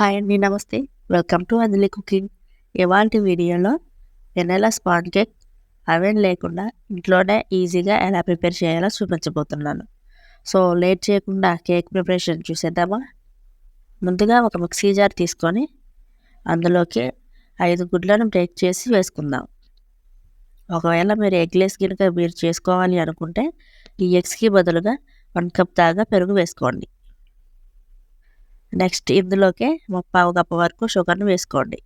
Hi అండి నమస్తే. Welcome to Anjali cooking. ఇవాళ వీడియోలో వెనెలా స్పాన్ కేక్ అవెన్ లేకుండా ఇంట్లోనే ఈజీగా ఎలా ప్రిపేర్ చేయాలో చూపించబోతున్నాను. సో లేట్ చేయకుండా కేక్ ప్రిపరేషన్ చూసేద్దామా? ముందుగా ఒక మిక్సీ జార్ తీసుకొని అందులోకి ఐదు గుడ్లను బ్రేక్ చేసి వేసుకుందాం. ఒకవేళ మీరు ఎగ్లెస్ కనుక మీరు చేసుకోవాలి అనుకుంటే ఈ ఎగ్స్కి బదులుగా వన్ కప్ దాకా పెరుగు వేసుకోండి. నెక్స్ట్ ఇందులోకి ముప్పావు కప్పు వరకు షుగర్ని వేసుకోండి.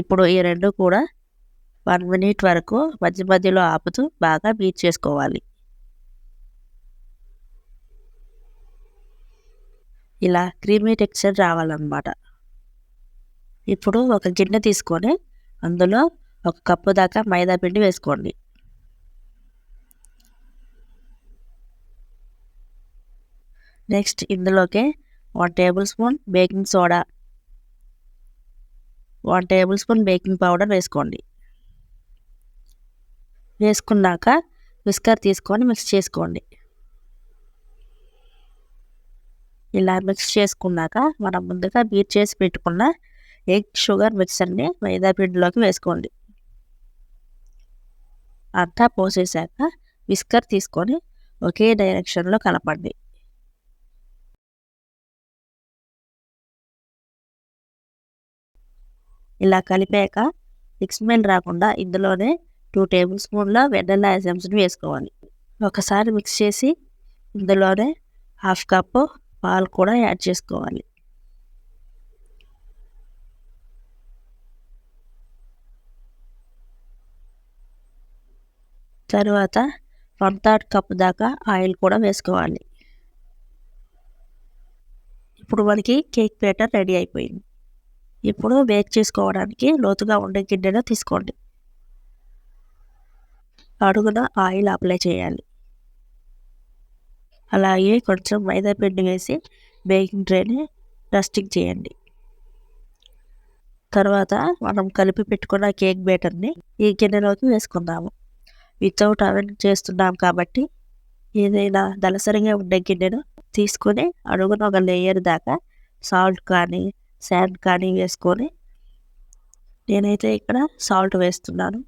ఇప్పుడు ఈ రెండు కూడా వన్ మినిట్ వరకు మధ్య మధ్యలో ఆపుతూ బాగా బీట్ చేసుకోవాలి. ఇలా క్రీమీ టెక్స్చర్ రావాలన్నమాట. ఇప్పుడు ఒక గిన్నె తీసుకొని అందులో ఒక కప్పు దాకా మైదా పిండి వేసుకోండి. నెక్స్ట్ ఇందులోకి one tablespoon baking soda one tablespoon baking powder వేసుకోండి. వేసుకున్నాక విస్కర్ తీసుకొని మిక్స్ చేసుకోండి. ఇలా మిక్స్ చేసుకున్నాక మనం ముందుగా బీట్ చేసి పెట్టుకున్న ఎగ్ షుగర్ మిక్సర్ని మైదా పిండిలోకి వేసుకోండి. అంతా పోసేసాక విస్కర్ తీసుకొని ఒకే డైరెక్షన్లో కలపండి ఇలా కలిపాక మిక్స్మెంట్ రాకుండా ఇందులోనే టూ టేబుల్ స్పూన్ల వెన్నెల ఎసెన్స్ని వేసుకోవాలి. ఒకసారి మిక్స్ చేసి ఇందులోనే హాఫ్ కప్పు పాలు కూడా యాడ్ చేసుకోవాలి. తర్వాత వన్ థర్డ్ కప్ దాకా ఆయిల్ కూడా వేసుకోవాలి. ఇప్పుడు మనకి కేక్ పేటర్ రెడీ అయిపోయింది. ఇప్పుడు బేక్ చేసుకోవడానికి లోతుగా ఉండే గిన్నెను తీసుకోండి. అడుగున ఆయిల్ అప్లై చేయాలి. అలాగే కొంచెం మైదా పిండి వేసి బేకింగ్ ట్రేని డస్టింగ్ చేయండి. తర్వాత మనం కలిపి పెట్టుకున్న కేక్ బేటర్ని ఈ గిన్నెలోకి వేసుకుందాము. వితౌట్ అవెన్ చేస్తున్నాం కాబట్టి ఏదైనా దళసరిగా ఉండే గిన్నెను తీసుకుని అడుగున ఒక లేయర్ దాకా సాల్ట్ కానీ శాండ్ కానీ వేసుకొని నేనైతే ఇక్కడ సాల్ట్ వేస్తున్నాను.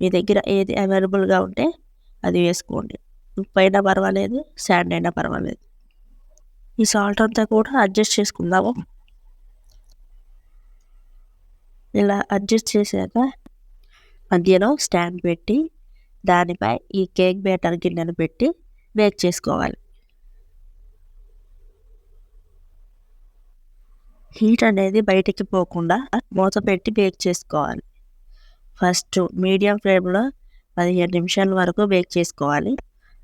మీ దగ్గర ఏది అవైలబుల్గా ఉంటే అది వేసుకోండి. ఉప్పు అయినా పర్వాలేదు శాండ్ అయినా పర్వాలేదు. ఈ సాల్ట్ అంతా కూడా అడ్జస్ట్ చేసుకుందాము. ఇలా అడ్జస్ట్ చేశాక మధ్యలో స్టాండ్ పెట్టి దానిపై ఈ కేక్ బ్యాటర్ గిన్నెను పెట్టి బేక్ చేసుకోవాలి. హీట్ అనేది బయటికి పోకుండా మూత పెట్టి బేక్ చేసుకోవాలి. ఫస్ట్ మీడియం ఫ్లేమ్లో పదిహేను నిమిషాల వరకు బేక్ చేసుకోవాలి.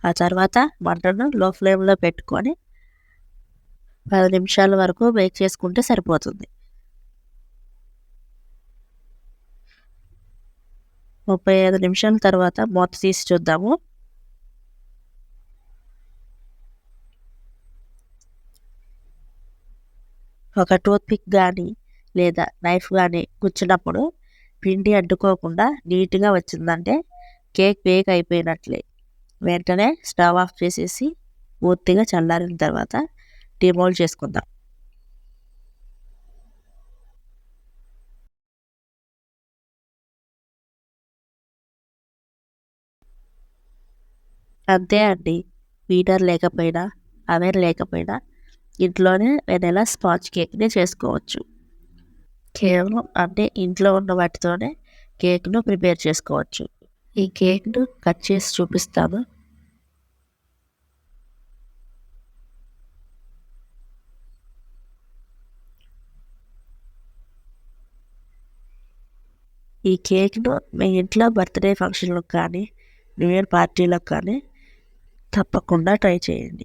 ఆ తర్వాత మంటను లో ఫ్లేమ్లో పెట్టుకొని పది నిమిషాల వరకు బేక్ చేసుకుంటే సరిపోతుంది. ముప్పై ఐదు నిమిషాల తర్వాత మూత తీసి చూద్దాము. ఒక టూత్పిక్ కానీ లేదా నైఫ్ కానీ గుచ్చినప్పుడు పిండి అడ్డుకోకుండా నీట్గా వచ్చిందంటే కేక్ బేక్ అయిపోయినట్లే. వెంటనే స్టవ్ ఆఫ్ చేసేసి పూర్తిగా చల్లారిన తర్వాత డిమోల్డ్ చేసుకుందాం. అంతే అండి. వీటర్ లేకపోయినా అవెన్ లేకపోయినా ఇంట్లోనే వెనెలా స్పాంజ్ కేక్ని చేసుకోవచ్చు. కేవలం అంటే ఇంట్లో ఉన్న వాటితోనే కేక్ను ప్రిపేర్ చేసుకోవచ్చు. ఈ కేక్ను కట్ చేసి చూపిస్తాను. ఈ కేక్ను మీ ఇంట్లో బర్త్డే ఫంక్షన్లకు కానీ న్యూ ఇయర్ పార్టీలకు కానీ తప్పకుండా ట్రై చేయండి.